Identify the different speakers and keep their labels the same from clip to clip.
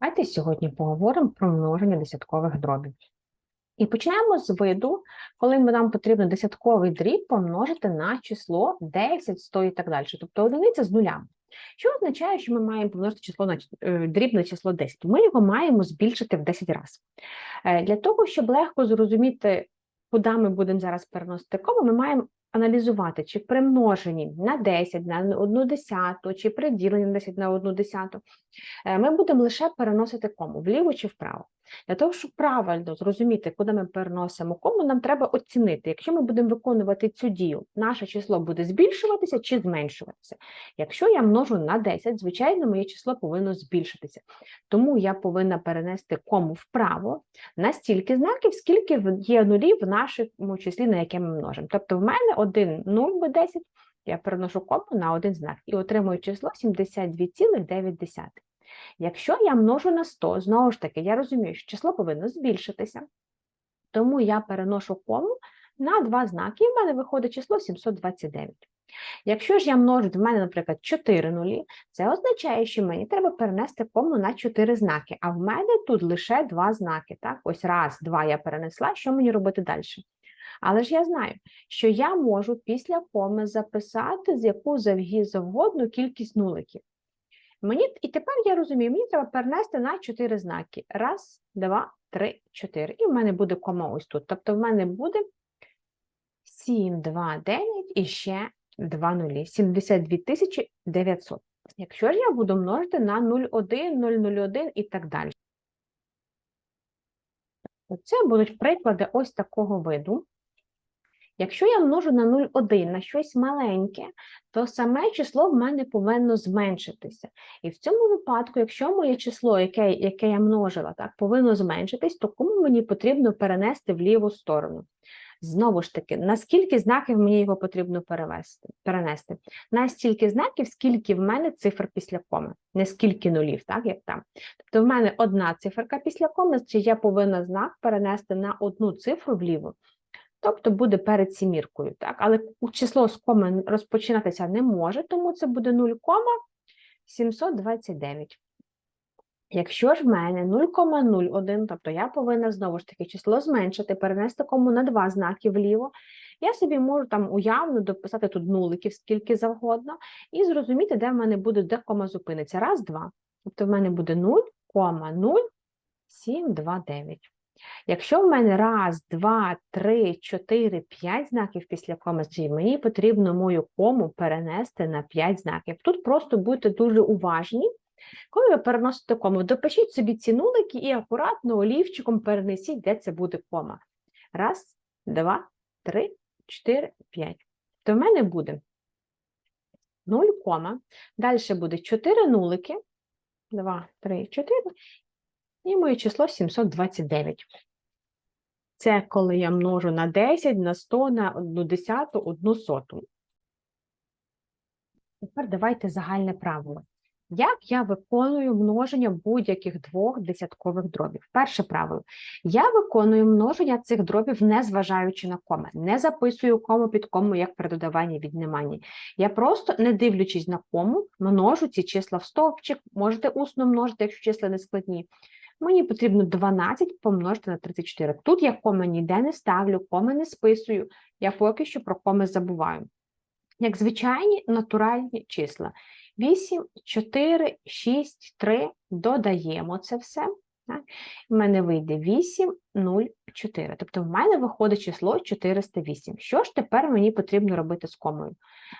Speaker 1: Давайте сьогодні поговоримо про множення десяткових дробів. І почнемо з виду, коли нам потрібно десятковий дріб помножити на число 10, 100 і так далі. Тобто одиниця з нулями. Що означає, що ми маємо помножити число на е, дріб на число 10? Ми його маємо збільшити в 10 разів. Е, Для того, щоб легко зрозуміти, куди ми будемо зараз переносити кому, ми маємо аналізувати, чи при множенні на 10 на 1 десяту, чи при діленні на 10 на 1 десяту, е, ми будемо лише переносити кому вліво чи вправо. Для того, щоб правильно зрозуміти, куди ми переносимо кому, нам треба оцінити, якщо ми будемо виконувати цю дію, наше число буде збільшуватися чи зменшуватися. Якщо я множу на 10, звичайно, моє число повинно збільшитися. Тому я повинна перенести кому вправо на стільки знаків, скільки є нулі в нашому числі, на яке ми множимо. Тобто в мене один 0 буде 10, я переношу кому на один знак і отримую число 72,9. Якщо я множу на 100, знову ж таки, я розумію, що число повинно збільшитися, тому я переношу кому на два знаки, і в мене виходить число 729. Якщо ж я множу, в мене, наприклад, 4 нулі, це означає, що мені треба перенести кому на 4 знаки, а в мене тут лише два знаки. Так? Ось раз, два я перенесла, що мені робити далі? Але ж я знаю, що я можу після коми записати з яку завгі- завгодно кількість нуликів. Мені і тепер я розумію, мені треба перенести на 4 знаки. Раз, два, три, чотири. І в мене буде кома ось тут. Тобто в мене буде 7, 2, 9 і ще 2 нулі. 72 тисячі 900. Якщо ж я буду множити на 0,1, 001 і так далі. Це будуть приклади ось такого виду. Якщо я множу на 0,1 на щось маленьке, то саме число в мене повинно зменшитися. І в цьому випадку, якщо моє число, яке, яке я множила, так, повинно зменшитись, то кому мені потрібно перенести в ліву сторону? Знову ж таки, на скільки знаків мені його потрібно перевести, перенести? На стільки знаків, скільки в мене цифр після коми, не скільки нулів, так, як там. Тобто в мене одна циферка після коми, чи я повинна знак перенести на одну цифру вліво. Тобто буде перед сіміркою, так? Але число з коми розпочинатися не може, тому це буде 0,729. Якщо ж в мене 0,01, тобто я повинна знову ж таки число зменшити, перенести кому на два знаки вліво, я собі можу там уявно дописати тут нуликів скільки завгодно, і зрозуміти, де в мене буде, де кома зупиниться. Раз, два. Тобто в мене буде 0,0729. Якщо в мене раз, два, три, чотири, п'ять знаків після коми, значить мені потрібно мою кому перенести на 5 знаків. Тут просто будьте дуже уважні. Коли ви переносите кому, допишіть собі ці нулики і акуратно олівчиком перенесіть, де це буде кома. Раз, два, три, чотири, п'ять. То в мене буде 0, кома. Далі буде 4 нулики. 2, 3, 4. І моє число 729. Це коли я множу на 10, на 100, на 1 десяту, 1 соту. Тепер давайте загальне правило. Як я виконую множення будь-яких двох десяткових дробів? Перше правило. Я виконую множення цих дробів, не зважаючи на коми. Не записую кому під кому як при додаванні відніманні. Я просто, не дивлячись на кому, множу ці числа в стовпчик, можете усно множити, якщо числа не складні. Мені потрібно 12 помножити на 34. Тут я коми ніде не ставлю, коми не списую. Я поки що про коми забуваю. Як звичайні натуральні числа. 8, 4, 6, 3, додаємо це все. У мене вийде 8, 0, 4. Тобто в мене виходить число 408. Що ж тепер мені потрібно робити з комою?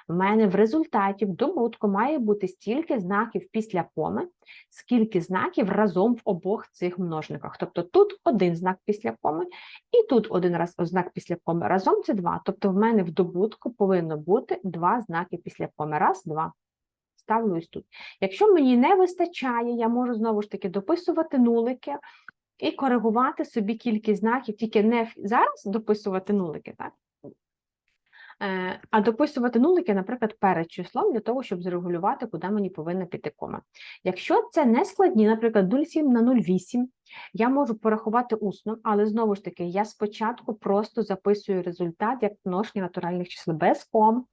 Speaker 1: В мене в результаті в добутку має бути стільки знаків після коми, скільки знаків разом в обох цих множниках. Тобто тут один знак після коми, і тут один раз знак після коми. Разом це два. Тобто в мене в добутку повинно бути два знаки після коми. Раз, два. Ставлю тут. Якщо мені не вистачає, я можу знову ж таки дописувати нулики і коригувати собі кількість знаків, тільки не зараз дописувати нулики, так? Е, А дописувати нулики, наприклад, перед числом для того, щоб зрегулювати, куди мені повинна піти кома. Якщо це не складні, наприклад, 0,7 на 0,8, я можу порахувати усно, але знову ж таки, я спочатку просто записую результат як множення натуральних чисел без ком,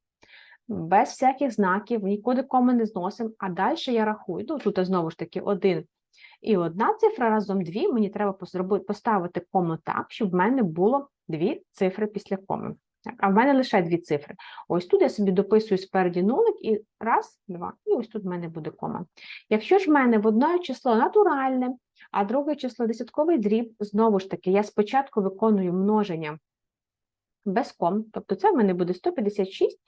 Speaker 1: без всяких знаків, нікуди коми не зносимо, а далі я рахую. Ну, тут знову ж таки 1 І одна цифра разом дві, мені треба поставити кому так, щоб в мене було дві цифри після коми. А в мене лише дві цифри. Ось тут я собі дописую спереді нулик і раз, два, і ось тут в мене буде кома. Якщо ж в мене в одне число натуральне, а друге число десятковий дріб, знову ж таки, я спочатку виконую множення без ком, тобто це в мене буде 156.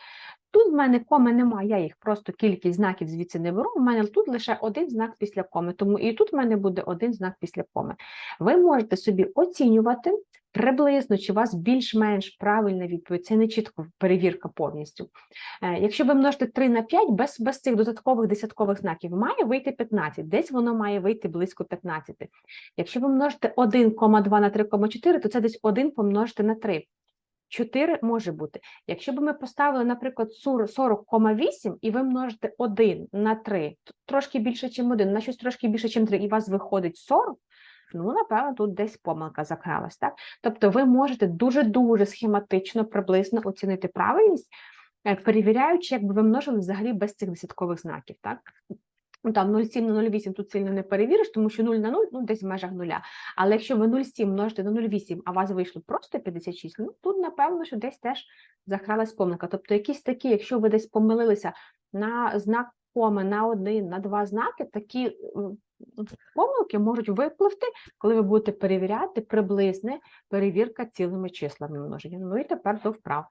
Speaker 1: Тут в мене коми немає, я їх просто кількість знаків звідси не беру. У мене тут лише один знак після коми, тому і тут в мене буде один знак після коми. Ви можете собі оцінювати приблизно, чи у вас більш-менш правильна відповідь. Це не чітко перевірка повністю. Е, Якщо ви множите 3 на 5, без, без цих додаткових десяткових знаків має вийти 15, десь воно має вийти близько 15. Якщо ви множите 1,2 на 3,4, то це десь 1 помножити на 3. 4 може бути. Якщо б ми поставили, наприклад, сур- 40,8 і ви множите 1 на 3, трошки більше, ніж 1, на щось трошки більше, ніж 3, і у вас виходить 40, ну, напевно, тут десь помилка закралась, так? Тобто ви можете дуже-дуже схематично, приблизно оцінити правильність, е, перевіряючи, якби ви множили взагалі без цих десяткових знаків, так? Ну, там 0,7 на 0,8 тут сильно не перевіриш, тому що 0 на 0, ну, десь в межах нуля. Але якщо ви 0,7 множите на 0,8, а у вас вийшло просто 56, ну, тут, напевно, що десь теж закралась помилка. Тобто якісь такі, якщо ви десь помилилися на знак коми, на один, на два знаки, такі помилки можуть випливти, коли ви будете перевіряти приблизне перевірка цілими числами множення. Ну і тепер до вправ.